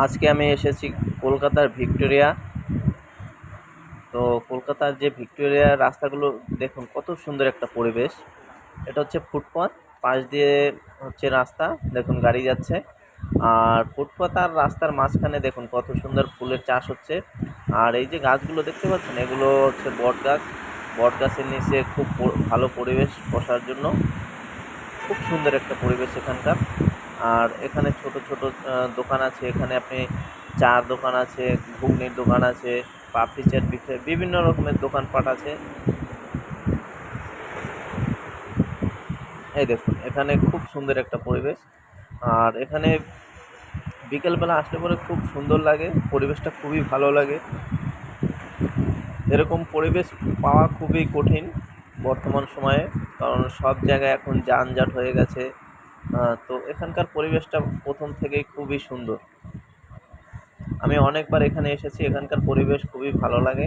আজকে আমি এসেছি কলকাতার ভিক্টোরিয়া। তো কলকাতার যে ভিক্টোরিয়া রাস্তাগুলো, দেখুন কত সুন্দর একটা পরিবেশ। এটা হচ্ছে ফুটপাথ পাশ দিয়ে হচ্ছে রাস্তা, দেখুন গাড়ি যাচ্ছে। আর ফুটপাথ আর রাস্তার মাঝখানে দেখুন কত সুন্দর ফুলের চাষ হচ্ছে। আর এই যে গাছগুলো দেখতে পাচ্ছেন, এগুলো হচ্ছে বট গাছ। বট গাছের নিচে খুব ভালো পরিবেশ বসার জন্য। খুব সুন্দর একটা পরিবেশ এখানকার। আর এখানে ছোট ছোট দোকান আছে। এখানে আপনি চার দোকান আছে, ঘুগনির দোকান আছে, পাপড়ি চাট বিক্রি বিভিন্ন রকমের দোকানপাট আছে। এই দেখুন, এখানে খুব সুন্দর একটা পরিবেশ। আর এখানে বিকেলবেলা আসলে পরে খুব সুন্দর লাগে, পরিবেশটা খুবই ভালো লাগে। এরকম পরিবেশ পাওয়া খুবই কঠিন বর্তমান সময়ে, কারণ সব জায়গায় এখন যানজট হয়ে গেছে। তো এখানকার পরিবেশটা প্রথম থেকেই খুবই সুন্দর। আমি অনেকবার এখানে এসেছি, এখানকার পরিবেশ খুবই ভালো লাগে।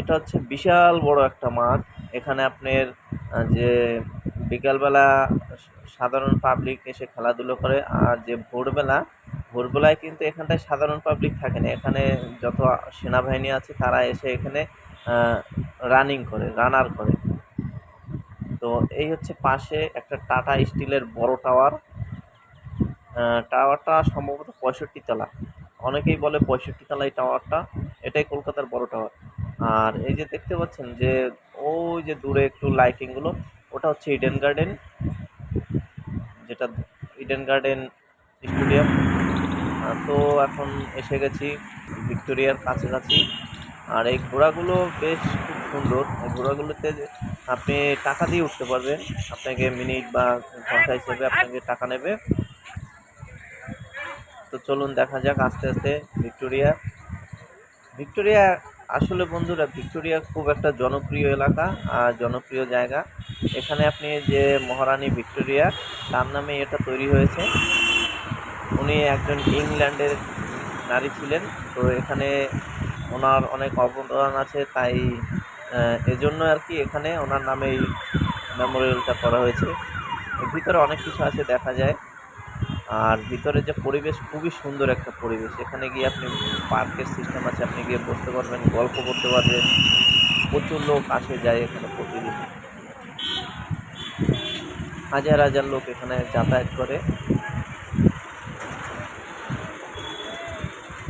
এটা হচ্ছে বিশাল বড় একটা মাঠ। এখানে আপনার যে বিকালবেলা সাধারণ পাবলিক এসে খেলাধুলো করে, আর যে ভোরবেলা, ভোরবেলায় কিন্তু এখানটায় সাধারণ পাবলিক থাকে না। এখানে যত সেনাবাহিনী আছে, তারা এসে এখানে রানিং করে রানার করে। তো এই হচ্ছে পাশে একটা টাটা স্টিলের বড় টাওয়ার। টাওয়ারটা সম্ভবত পঁয়ষট্টি তলা। অনেকেই বলে পঁয়ষট্টি তলা এই টাওয়ারটা, এটাই কলকাতার বড় টাওয়ার। আর এই যে দেখতে পাচ্ছেন যে, ওই যে দূরে একটু লাইটিংগুলো ওটা হচ্ছে ইডেন গার্ডেন যেটা ইডেন গার্ডেন স্টেডিয়াম তো এখন এসে গেছি ভিক্টোরিয়ার কাছাকাছি। আর এই ঘোড়াগুলো বেশ খুব সুন্দর। এই ঘোড়াগুলোতে আপনি টাকা দিয়ে উঠতে পারবেন। আপনাকে মিনিট বা ঘণ্টা হিসেবে আপনাকে টাকা নেবে। তো চলুন দেখা যাক আস্তে আস্তে ভিক্টোরিয়া। ভিক্টোরিয়া আসলে বন্ধুরা, ভিক্টোরিয়া খুব একটা জনপ্রিয় এলাকা আর জনপ্রিয় জায়গা। এখানে আপনি যে মহারানী ভিক্টোরিয়া, তার নামে এটা তৈরি হয়েছে। উনি একজন ইংল্যান্ডের নারী ছিলেন। তো এখানে ওনার অনেক অবদান আছে, তাই এজন্য আর কি এখানে ওনার নামে এই মেমোরিয়ালটা করা হয়েছে। ভিতরে অনেক কিছু আছে দেখা যায়। আর ভিতরে যে পরিবেশ, খুবই সুন্দর একটা পরিবেশ। এখানে গিয়ে আপনি পার্কের সিস্টেম আছে, আপনি গিয়ে বসতে পারবেন, গল্প করতে পারবেন। প্রচুর লোক আসে, যায় এখানে প্রতিদিন। হাজার হাজার লোক এখানে যাতায়াত করে।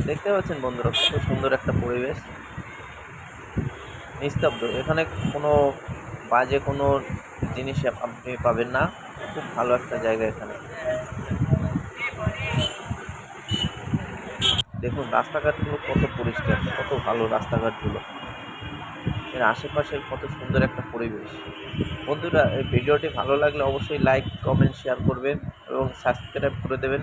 দেখতে পাচ্ছেন বন্ধুরা, খুব সুন্দর একটা পরিবেশ। নিস্তব্ধ। এখানে কোনো বাজে কোনো জিনিস আপনি পাবেন না। খুব ভালো একটা জায়গা এখানে। দেখুন, রাস্তাঘাটগুলো কত পরিষ্কার, কত ভালো রাস্তাঘাটগুলো। এর আশেপাশে কত সুন্দর একটা পরিবেশ। বন্ধুরা, এই ভিডিওটি ভালো লাগলে অবশ্যই লাইক কমেন্ট শেয়ার করবেন এবং সাবস্ক্রাইব করে দেবেন।